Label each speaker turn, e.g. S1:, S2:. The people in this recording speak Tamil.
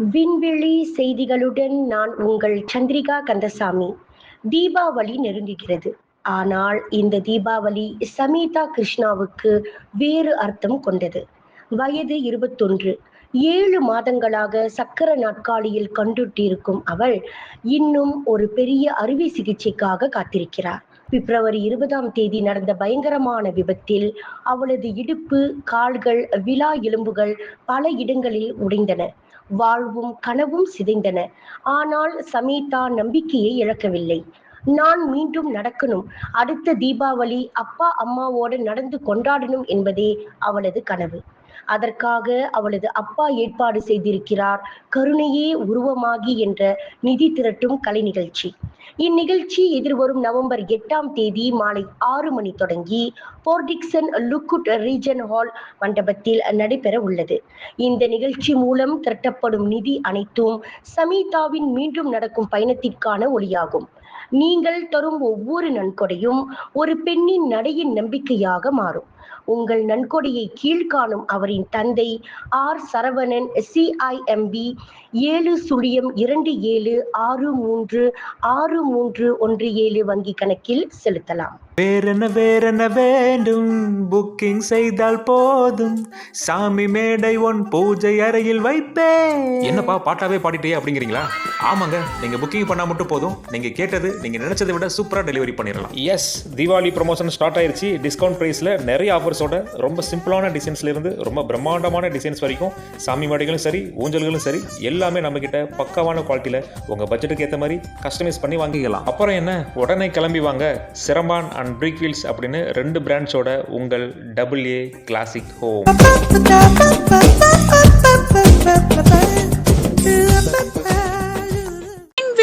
S1: விண்வெளி செய்திகளுடன் நான் உங்கள் சந்திரிகா கந்தசாமி. தீபாவளி நெருங்குகிறது. ஆனால் இந்த தீபாவளி சமீதா கிருஷ்ணாவுக்கு வேறு அர்த்தம் கொண்டது. வயது இருபத்தொன்று. ஏழு மாதங்களாக சக்கர நாட்காலியில் கண்டுட்டிருக்கும் அவள் இன்னும் ஒரு பெரிய அறுவை சிகிச்சைக்காக காத்திருக்கிறார். பிப்ரவரி இருபதாம் தேதி நடந்த பயங்கரமான விபத்தில் அவளது இடுப்பு கால்கள் விழா எலும்புகள் பல இடங்களில் உடைந்தன. வாழ்வும் கனவும் சிதைந்தன. ஆனால் சமீதா நம்பிக்கையை இழக்கவில்லை. நான் மீண்டும் நடக்கணும். அடுத்த தீபாவளி அப்பா அம்மாவோடு நடந்து கொண்டாடணும் என்பதே அவளது கனவு. அதற்காக அவளது அப்பா ஏற்பாடு செய்திருக்கிறார். கருணையே உருவமாகி என்ற நிதி திரட்டும் கலை நிகழ்ச்சி. இந்நிகழ்ச்சி எதிர்வரும் நவம்பர் எட்டாம் தேதி மாலை ஆறு மணி தொடங்கி போர்டிக்சன் லுக்குட் ரீஜன் ஹால் மண்டபத்தில் நடைபெற உள்ளது. இந்த நிகழ்ச்சி மூலம் திரட்டப்படும் நிதி அனைத்தும் சமீதாவின் மீண்டும் நடக்கும் பயணத்திற்கான ஒளியாகும். நீங்கள் தரும் ஒவ்வொரு நன்கொடையும் ஒரு பெண்ணின் நடையின் நம்பிக்கையாக மாறும். உங்கள் நன்கொடையை கீழ்காணும் அவரின் தந்தை ஆர் சரவணன் சிஐஎம்பி ஏழு சுழியம் இரண்டு ஏழு ஆறு மூன்று ஆறு மூன்று ஒன்று ஏழு வங்கி கணக்கில் செலுத்தலாம்.
S2: வேறென்ன வேறென்ன வேண்டும்? புக்கிங் செய்தால் போதும். சாமி மேடை ஒன் பூஜை அறையில் வைப்பேன்.
S3: என்னப்பா பாட்டாவே பாடிட்டே அப்படிங்கிறீங்களா? ஆமாங்க நீங்க புக்கிங் பண்ணா மட்டும் போதும். நீங்க கேட்டது நீங்க நினைச்சதை விட சூப்பரா டெலிவரி பண்ணிடலாம்.
S4: எஸ் தீபாவளி ப்ரொமோஷன் ஸ்டார்ட் ஆயிருச்சு. டிஸ்கவுண்ட் ப்ரைஸில் நிறைய ஆஃபர்ஸோட ரொம்ப சிம்பிளான டிசைன்ஸ்லேருந்து ரொம்ப பிரம்மாண்டமான டிசைன்ஸ் வரைக்கும் சாமி மாடிகளும் சரி ஊஞ்சல்களும் சரி எல்லாமே நம்மக்கிட்ட பக்கவான பக்காவான குவாலிட்டியில் உங்கள் பட்ஜெட்டுக்கு ஏற்ற மாதிரி கஸ்டமைஸ் பண்ணி வாங்கிக்கலாம். அப்புறம் என்ன? உடனே கிளம்பி வாங்க. சிரம்பான் அண்ட் பிரிக் வீல்ஸ் அப்படின்னு ரெண்டு பிராண்ட்ஸோட உங்கள் டபுள் ஏ கிளாசிக் ஹோம்